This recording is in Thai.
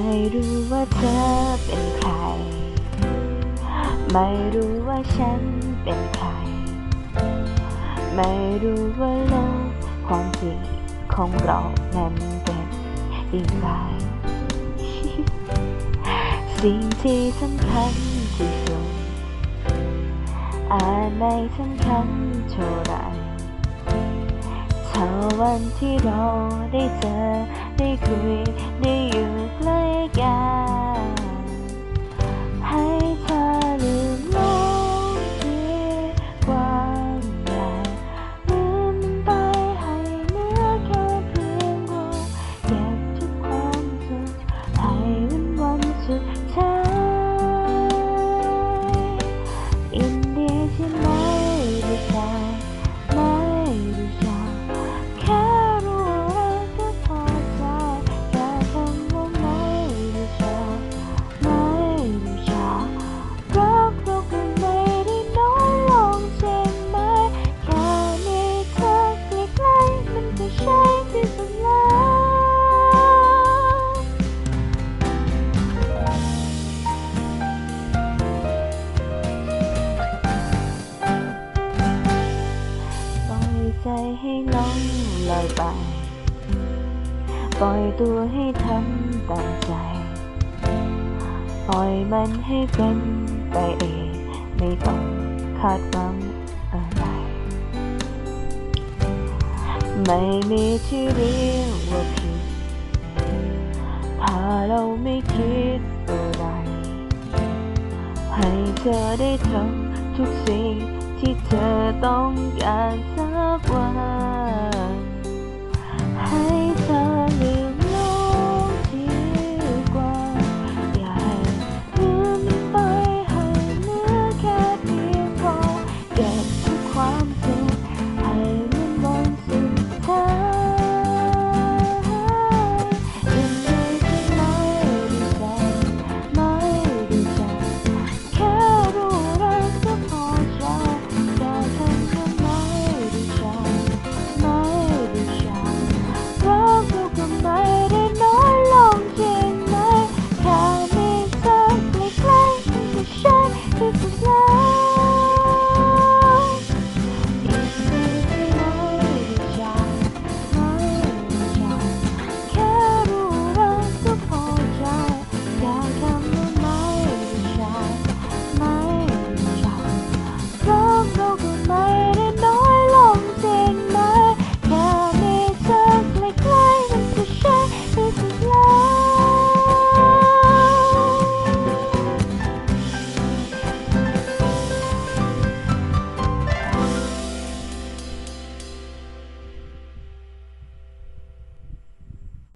ไม่รู้ว่าเธอเป็นใคร ไม่รู้ว่าฉันเป็นใคร ไม่รู้ว่าโลกความจริงของเรานั้นเป็นอย่างไร สิ่งที่สำคัญที่สุดอาจไม่สำคัญเท่าไรเท่าวันที่เราได้เจอ อยไป ปล่อยตัวให้ทำตามใจ ปล่อยมันให้เป็นไปเอง ไม่ต้องคาดหวังอะไร ไม่มีที่เรียกว่าผิด ถ้าเราไม่คิดอะไร ให้เธอได้ทำทุกสิ่งที่เธอต้องการสักวัน